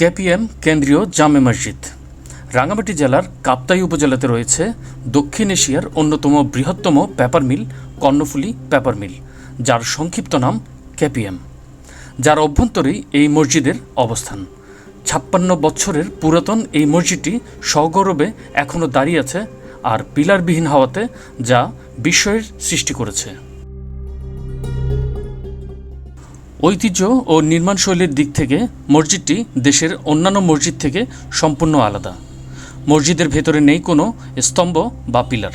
KPM, কেন্দ্রীয় জামে মসজিদ। রাঙামাটি জেলার কাপ্তাই উপজেলাতে রয়েছে দক্ষিণ এশিয়ার অন্যতম বৃহত্তম paper mill, Karnaphuli paper mill, যার সংক্ষিপ্ত নাম কেপিএম। যার অভ্যন্তরেই এই মসজিদের অবস্থান। ছাপ্পান্ন বছরের পুরাতন এই মসজিদটি সগৌরবে এখনও দাঁড়িয়ে আছে আর পিলারবিহীন হওয়াতে যা বিস্ময়ের সৃষ্টি করেছে। ঐতিহ্য ও নির্মাণশৈলীর দিক থেকে মসজিদটি দেশের অন্যান্য মসজিদ থেকে সম্পূর্ণ আলাদা। মসজিদের ভেতরে নেই কোনো স্তম্ভ বা পিলার।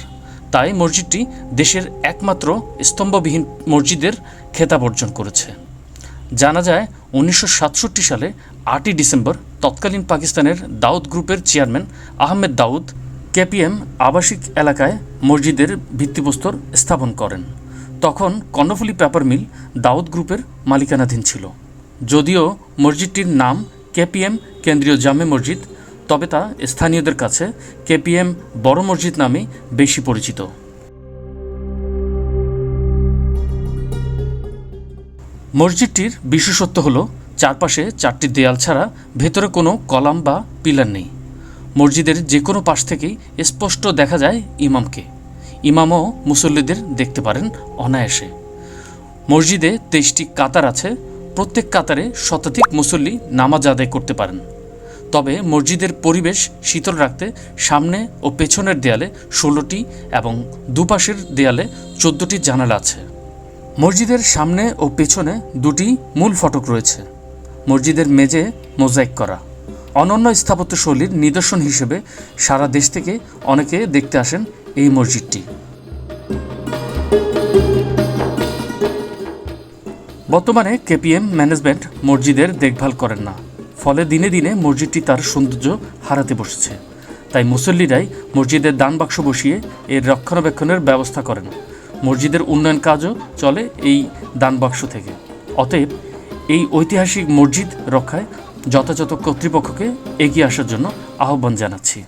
তাই মসজিদটি দেশের একমাত্র স্তম্ভবিহীন মসজিদের খেতাব অর্জন করেছে। জানা যায়, উনিশশো সাতষট্টি সালে আটই ডিসেম্বর তৎকালীন পাকিস্তানের দাউদ গ্রুপের চেয়ারম্যান আহমেদ দাউদ কেপিএম আবাসিক এলাকায় মসজিদের ভিত্তিপ্রস্তর স্থাপন করেন। তখন কর্ণফুলী পেপার মিল দাউদ গ্রুপের মালিকানাধীন ছিল। যদিও মসজিদটির নাম কেপিএম কেন্দ্রীয় জামে মসজিদ, তবে তা স্থানীয়দের কাছে কেপিএম বড় মসজিদ নামে বেশি পরিচিত। মসজিদটির বিশেষত্ব হল, চারপাশে চারটি দেয়াল ছাড়া ভেতরে কোনো কলাম বা পিলার নেই। মসজিদের যে কোনো পাশ থেকেই স্পষ্ট দেখা যায় ইমামকে। ইমামও মুসল্লিদের দেখতে পারেন অনায়াসে। মসজিদে তেইশটি কাতার আছে, প্রত্যেক কাতারে শতাধিক মুসল্লি নামাজ আদায় করতে পারেন। তবে মসজিদের পরিবেশ শীতল রাখতে সামনে ও পেছনের দেয়ালে ষোলোটি এবং দুপাশের দেয়ালে চোদ্দোটি জানালা আছে। মসজিদের সামনে ও পেছনে দুটি মূল ফটক রয়েছে। মসজিদের মেঝে মোজাইক করা। অনন্য স্থাপত্যশৈলীর নিদর্শন হিসেবে সারা দেশ থেকে অনেকে দেখতে আসেন এই মসজিদটি। বর্তমানে কেপিএম ম্যানেজমেন্ট মসজিদের দেখভাল করেন না। ফলে দিনে দিনে মসজিদটি তার সৌন্দর্য হারাতে বসেছে। তাই মুসল্লিরাই মসজিদের দান বাক্স বসিয়ে এর রক্ষণাবেক্ষণের ব্যবস্থা করেন। মসজিদের উন্নয়ন কাজও চলে এই দান বাক্স থেকে। অতএব এই ঐতিহাসিক মসজিদ রক্ষায় যথাযথ কর্তৃপক্ষকে এগিয়ে আসার জন্য আহ্বান জানাচ্ছি।